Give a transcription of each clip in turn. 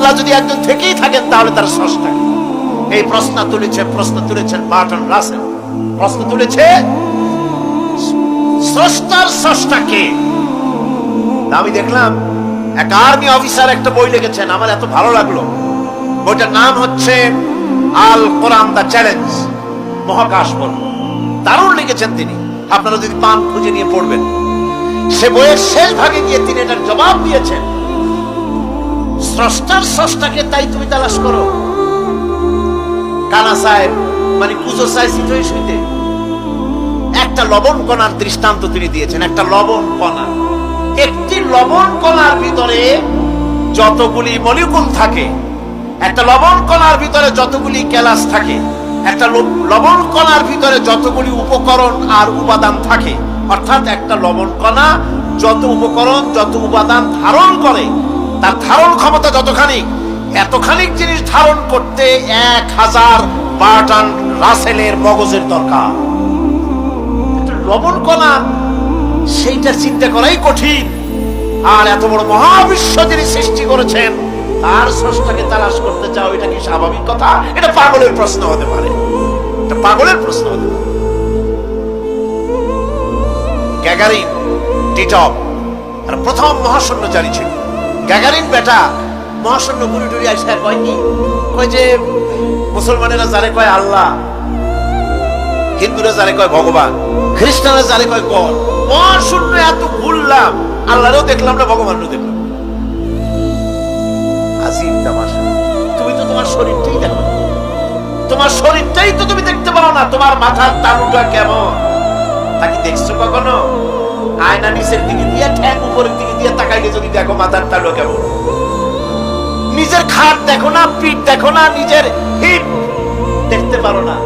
আল্লাহ যদি একজন থেকেই থাকেন, তাহলে তার স্রষ্টা এই প্রশ্ন তুলেছে, প্রশ্ন তুলেছেন বার্টন রাসেল। প্রশ্ন তুলেছে, স্রষ্টার স্রষ্টা কে? আমি দেখলাম, এক আর্মি অফিসার একটা বই লিখেছেন, আমার এত ভালো লাগল। বইটার নাম হচ্ছে আল কোরআন দা চ্যালেঞ্জ, মহাকাশ পর্ব দারুণ লিখেছেন তিনি। আপনারা যদি পান, খুঁজে নিয়ে পড়বেন। সে বইয়ের শেষ ভাগে গিয়ে তিনি এটার জবাব দিয়েছেন। স্রষ্টার স্রষ্টাকে তাই তুমি তালাশ করো। কানা সাহেব মানে চাই শীতই শুইতে একটা লবণ কণার দৃষ্টান্ত তিনি দিয়েছেন, একটা লবণ কণা। একটি লবণ কণার ভিতরে যতগুলি মলিকুল থাকে, একটা লবণ কণার ভিতরে যতগুলি ক্যালাস থাকে, একটা লবণ কণার ভিতরে যতগুলি উপকরণ আর উপাদান থাকে, অর্থাৎ একটা লবণ কণা যত উপকরণ, যত উপাদান ধারণ করে তার ধারণ ক্ষমতা যতখানি, এতখানি জিনিস ধারণ করতে এক হাজার বার্টন রাসেলের মগজের দরকার। লবণ কণা, সেইটা চিন্তা করাই কঠিন। আর এত বড় মহাবিশ্ব যিনি সৃষ্টি করেছেন, তার স্রষ্টাকে তালাশ করতে চাও, এটা কি স্বাভাবিক কথা? এটা পাগলের প্রশ্ন হতে পারে। এটা পাগলের প্রশ্ন হতে পারে। গ্যাগারিন, টিটপ প্রথম মহাশূন্যচারী ছিল। গ্যাগারিন বেটা মহাশূন্য ঘুরি টুরি আসে কয় কি কয় যে, মুসলমানেরা যারে কয় আল্লাহ, হিন্দুরা যারে কয় ভগবান, খ্রিস্টানরা যারে কয় গড। মহাশূন্য এত ঘুরলাম আল্লাহরও দেখলাম না ভগবানও দেখলাম আজিম তামাশা তুমি তো তোমার শরীরটাই দেখো তোমার শরীরটাই তো তুমি দেখতে পাও না, তোমার মাথার তালুটা কেমন? তা কি দেখছ কখনো? আয়না নিচের দিকে দিয়ে, ঠ্যাং উপরের দিকে দিয়ে তাকাইলে যদি দেখো মাথার তালু কেমন। নিজের খাট দেখো না, পিঠ দেখো না, নিজের হিপ দেখতে পারো না।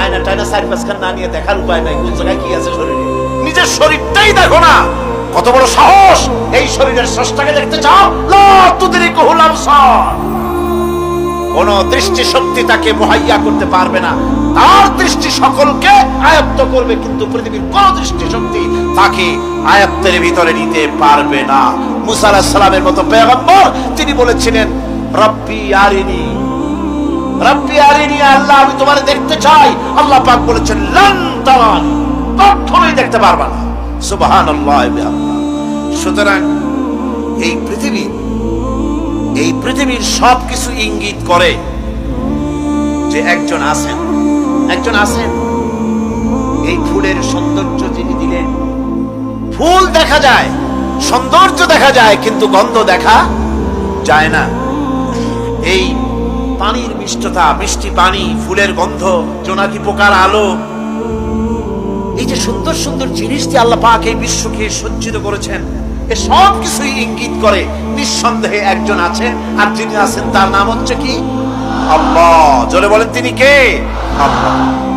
আয়না টায়না সাইড পাঁচখান না নিয়ে দেখার উপায় নাই, কোন জায়গায় কি আছে শরীরে। নিজের শরীরটাই দেখো না। কত বড় সাহস, এই শরীরের স্রষ্টাকে দেখতে চাও? লা তুদরিকু হুল আবসার কোন দৃষ্টি শক্তি তাকে মুহাইয়া করতে পারবে না। তার দৃষ্টি সকলকে আয়ত্ত করবে, কিন্তু পৃথিবীর কোন দৃষ্টি শক্তি তাকে আয়ত্তের ভিতরে নিতে পারবে না। মুসা আলাহিস সালামের মতো পেগম্বর, তিনি বলেছিলেন, রব্বি আরিনি রব্বি আরিনি, আল্লাহ, আমি তোমার দেখতে চাই। আল্লাহ পাক বলেছেন, লান কখনোই দেখতে পারবা না। সুবহানাল্লাহ। সুতরাং এই পৃথিবী এই পৃথিবীর সবকিছু ইঙ্গিত করে যে একজন আছেন। একজন আছেন। এই ফুলের সৌন্দর্য যিনি দিলেন, ফুল দেখা যায়, সৌন্দর্য দেখা যায়, কিন্তু গন্ধ দেখা যায় না। এই পানির মিষ্টতা, মিষ্টি পানি, ফুলের গন্ধ, জোনাকি পোকার আলো, এই যে সুন্দর সুন্দর জিনিস দিয়ে আল্লাহ পাক এই বিশ্বকে সজ্জিত করেছেন এ সব কিছুই ইঙ্গিত করে, নিঃসন্দেহে একজন আছেন, আর যিনি আছেন তার নাম হচ্ছে কি? আল্লাহ। জোরে বলেন, তিনি কে? আল্লাহ।